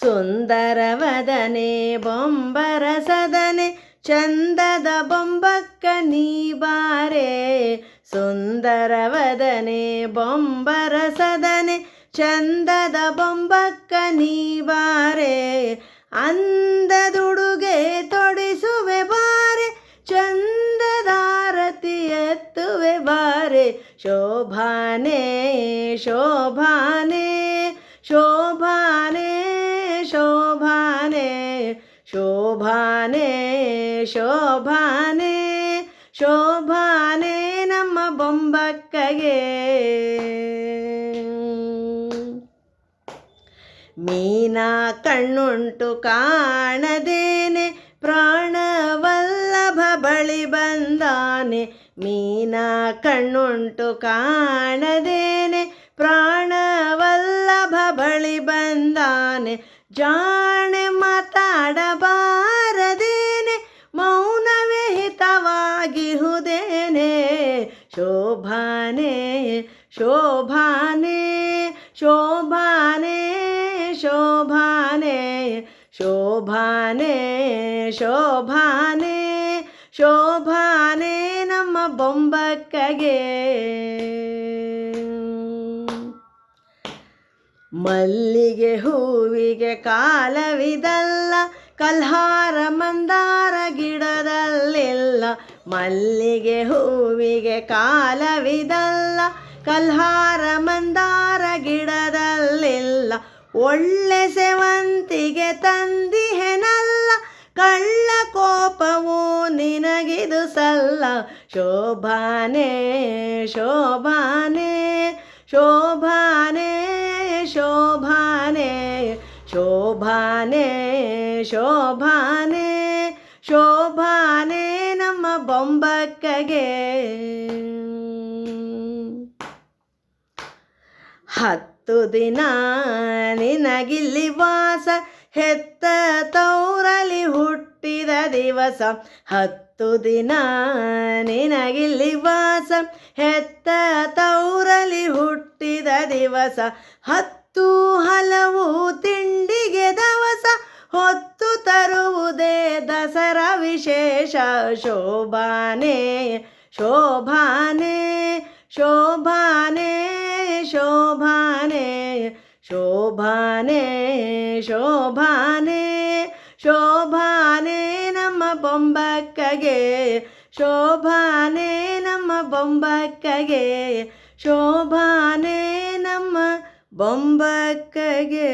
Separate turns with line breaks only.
ಸುಂದರವದನೆ ಬೊಂಬರಸದನೆ ಚಂದದ ಬೊಂಬಕ್ಕ ನೀ ಬಾರೆ. ಸುಂದರವದನೆ ಬೊಂಬರಸದನೆ ಚಂದದ ಬೊಂಬಕ್ಕ ನೀ ಬಾರೆ. ಅಂದದುಡುಗೆ ತೊಡಿಸುವೆ ಬಾರೆ ಚಂದದಾರತಿ ಎತ್ತುವೆ ಬಾರೆ. ಶೋಭಾನೆ ಶೋಭಾನೆ ಶೋಭಾನೆ ಶೋಭಾನೆ ಶೋಭಾನೆ ಶೋಭಾನೆ ನಮ್ಮ ಬೊಂಬಕ್ಕಗೆ. ಮೀನ ಕಣ್ಣುಂಟು ಕಾಣದೇನೆ, ಪ್ರಾಣವಲ್ಲಭ ಬಳಿ ಬಂದಾನೆ. ಮೀನ ಕಣ್ಣುಂಟು ಕಾಣದೇನೆ, ಪ್ರಾಣವಲ್ಲಭ ಬಳಿ ಬಂದಾನೆ. ಜಾಣೆ ಶೋಭಾನೆ ಶೋಭಾನೆ ಶೋಭಾನೆ ಶೋಭಾನೆ ಶೋಭಾನೆ ಶೋಭಾನೆ ಶೋಭಾನೆ ನಮ್ಮ ಬೊಂಬಕ್ಕಗೆ. ಮಲ್ಲಿಗೆ ಹೂವಿಗೆ ಕಾಲವಿದಲ್ಲ, ಕಲ್ಹಾರ ಮಂದಾರ ಗಿಡದಲ್ಲೆಲ್ಲ ಮಲ್ಲಿಗೆ ಹೂವಿಗೆ ಕಾಲವಿದಲ್ಲ, ಕಲ್ಹಾರ ಮಂದಾರ ಗಿಡದಲ್ಲಿಲ್ಲ, ಒಳ್ಳೆ ಸೆವಂತಿಗೆ ತಂದಿಹೆನಲ್ಲ, ಕಳ್ಳ ಕೋಪವು ನಿನಗಿದು ಸಲ್ಲ ಶೋಭಾನೆ ಶೋಭಾನೆ ಶೋಭಾನೆ ಶೋಭಾನೆ ಶೋಭಾನೆ ಶೋಭಾನೆ ಶೋಭಾನೆ. ಬೊಂಬಕ್ಕಗೆ. ಹತ್ತು ದಿನ ನಿನಗಿಲ್ಲಿ ವಾಸ, ಹೆತ್ತ ತೌರಲಿ ಹುಟ್ಟಿದ ದಿವಸ. ಹತ್ತು ದಿನ ನಿನಗಿಲ್ಲಿ ವಾಸ, ಹೆತ್ತ ತೌರಲಿ ಹುಟ್ಟಿದ ದಿವಸ. ಹತ್ತು ಹಲವು ವಿಶೇಷ ಶೋಭಾನೆ ಶೋಭಾನೆ ಶೋಭಾನೆ ಶೋಭಾನೆ ಶೋಭಾನೆ ಶೋಭಾನೆ ಶೋಭಾನೆ ನಮ್ಮ ಬೊಂಬಕ್ಕಗೆ ಶೋಭಾನೆ ನಮ್ಮ ಬೊಂಬಕ್ಕಗೆ ಶೋಭಾನೆ ನಮ್ಮ ಬೊಂಬಕ್ಕಗೆ